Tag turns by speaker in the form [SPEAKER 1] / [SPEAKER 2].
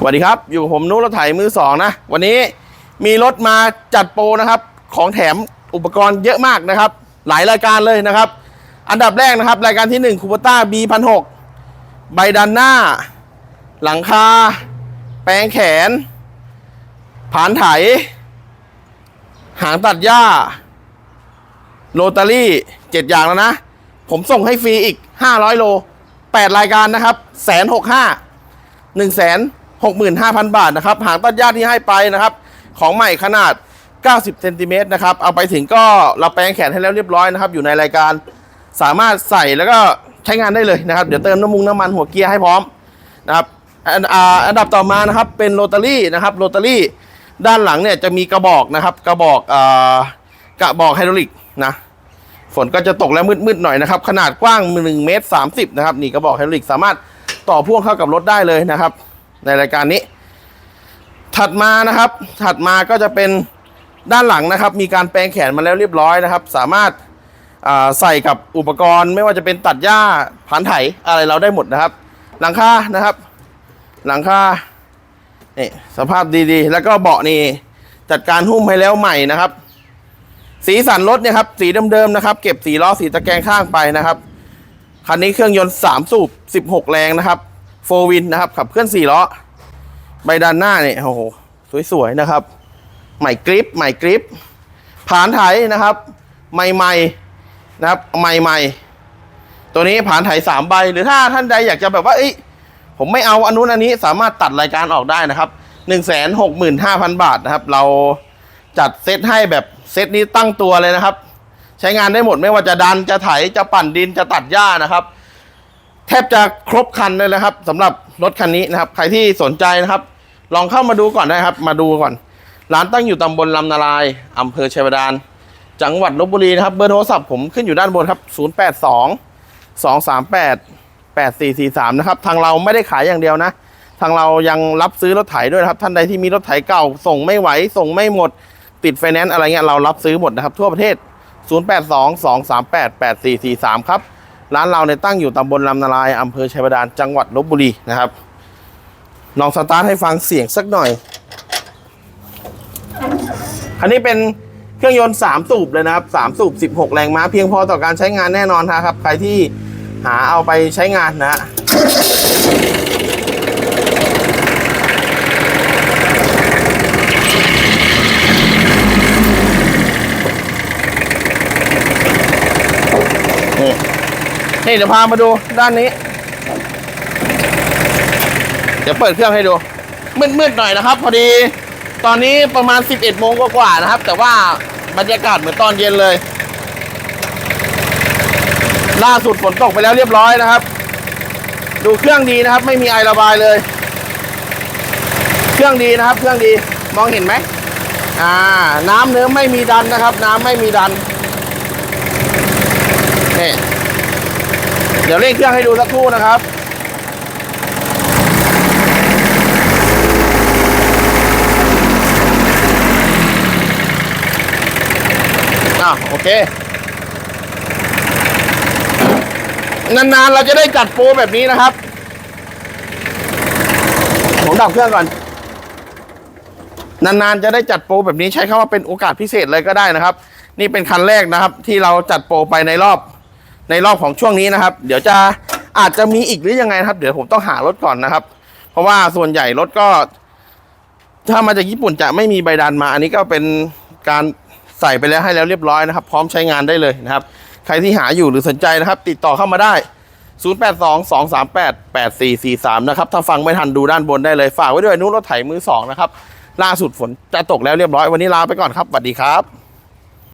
[SPEAKER 1] สวัสดีครับ อยู่กับผมนุรถไถมือสองนะ วันนี้มีรถมาจัดโปรนะครับ ของแถมอุปกรณ์เยอะมากนะครับ หลายรายการเลยนะครับ อันดับแรกนะครับ รายการที่ 1 คูปต้า B พันหใบดันหน้า หลังคา แปลงแขน ผานไถ หางตัดหญ้า โรตารี่เจ็ดอย่างแล้วนะ ผมส่งให้ฟรีอีก 500 โล 8 รายการนะครับแสนหกห้า1 6 5 0 0 0 บาทนะครับหางตัดหญ้าที่ให้ไปนะครับ ของใหม่ขนาด 90เซนติเมตรนะครับเอาไปถึงก็เราแปลงแขนให้แล้วเรียบร้อยนะครับ อยู่ในรายการสามารถใส่แล้วก็ใช้งานได้เลยนะครับ เดี๋ยวเติมน้ำมุงน้ำมันหัวเกียร์ให้พร้อมนะครับอันอันดับต่อมานะครับเป็นโรตารี่นะครับโรตารี่ด้านหลังเนี่ยจะมีกระบอกนะครับกระบอกอกระบอกไฮดรอลิกนะฝนก็จะตกแล้วมืดๆหน่อยนะครับ ขนาดกว้าง1เมตร30นะครับนี่กระบอกไฮดรอลิกสามารถต่อพ่วงเข้ากับรถได้เลยนะครับ ในรายการนี้ ถัดมานะครับ ถัดมาก็จะเป็นด้านหลังนะครับ มีการแปลงแขนมาแล้วเรียบร้อยนะครับ สามารถใส่กับอุปกรณ์ ไม่ว่าจะเป็นตัดหญ้าผานไถอะไรเราได้หมดนะครับ หลังคานะครับ หลังคานี่สภาพดีๆ แล้วก็เบาะนี่จัดการหุ้มให้แล้วใหม่นะครับ สีสันรถเนี่ยครับสีเดิมๆนะครับ เก็บสีล้อสีตะแกรงข้างไปนะครับคันนี้เครื่องยนต์3สูบ16 แรงนะครับ โฟวินนะครับ ขับเคลื่อน4ล้อ ใบด้านหน้าเนี่ยโอ้โห สวยๆนะครับ ใหม่กริปใหม่กริปผานไถนะครับ ใหม่ๆนะครับ ใหม่ๆ ตัวนี้ผานไถสามใบ หรือถ้าท่านใดอยากจะแบบว่า เอ้ย ผมไม่เอาอันนู้นอันนี้สามารถตัดรายการออกได้นะครับ1 6 5 0 0 0บาทนะครับ เราจัดเซตให้แบบเซตนี้ตั้งตัวเลยนะครับ ใช้งานได้หมดไม่ว่าจะดันจะไถจะปั่นดินจะตัดหญ้านะครับ แทบจะครบคันเลยนะครับสำหรับรถคันนี้นะครับ ใครที่สนใจนะครับ ลองเข้ามาดูก่อนได้ครับ มาดูก่อน ร้านตั้งอยู่ตำบลลำนาลายอำเภอชัยบาดาลจังหวัดลบบุรีนะครับเบอร์โทรศัพท์ผมขึ้นอยู่ด้านบนครับ 082 238 8443 นะครับ ทางเราไม่ได้ขายอย่างเดียวนะ ทางเรายังรับซื้อรถไถด้วยนะครับ ท่านใดที่มีรถไถเก่า ส่งไม่ไหว ส่งไม่หมด ติดไฟแนนซ์อะไรเงี้ยเรารับซื้อหมดนะครับ ทั่วประเทศ 082 238 8443 ครับ ร้านเราเนี่ยตั้งอยู่ตำบลลำนาลายอำเภอชัยบาดาลจังหวัดลบบุรีนะครับลองสตาร์ทให้ฟังเสียงสักหน่อย คันนี้เป็นเครื่องยนต์ 3 สูบเลยนะครับ 3 สูบ 16 แรงม้าเพียงพอต่อการใช้งานแน่นอนนะครับ ใครที่หาเอาไปใช้งานนะฮะนี่ นี่เดี๋ยวพามาดูด้านนี้ เดี๋ยวเปิดเครื่องให้ดู มืดๆหน่อยนะครับ พอดี ตอนนี้ประมาณ 11โมงกว่าๆนะครับ แต่ว่าบรรยากาศเหมือนตอนเย็นเลย ล่าสุดฝนตกไปแล้วเรียบร้อยนะครับ ดูเครื่องดีนะครับ ไม่มีไอระบายเลย เครื่องดีนะครับ เครื่องดีมองเห็นไหมอ่า น้ำเนื้อไม่มีดันนะครับ น้ำไม่มีดันนี่ เดี๋ยวเร่งเครื่องให้ดูสักครู่นะครับอะโอเคนานๆเราจะได้จัดโปรแบบนี้นะครับ ผมดับเครื่องก่อน นานๆจะได้จัดโปรแบบนี้ใช้คำว่าเป็นโอกาสพิเศษเลยก็ได้นะครับ นี่เป็นคันแรกนะครับ ที่เราจัดโปรไปในรอบ ในรอบของช่วงนี้นะครับ เดี๋ยวจะอาจจะมีอีกหรือยังไงนะครับ เดี๋ยวผมต้องหารถก่อนนะครับ เพราะว่าส่วนใหญ่รถก็ ถ้ามาจากญี่ปุ่นจะไม่มีใบดันมา อันนี้ก็เป็นการใส่ไปแล้วให้แล้วเรียบร้อยนะครับ พร้อมใช้งานได้เลยนะครับ ใครที่หาอยู่หรือสนใจนะครับ ติดต่อเข้ามาได้ 0822388443 นะครับ ถ้าฟังไม่ทันดูด้านบนได้เลย ฝากไว้ด้วยนุ้รถไถมือสองนะครับล่าสุดฝนจะตกแล้วเรียบร้อยวันนี้ลาไปก่อนครับสวัสดีครับ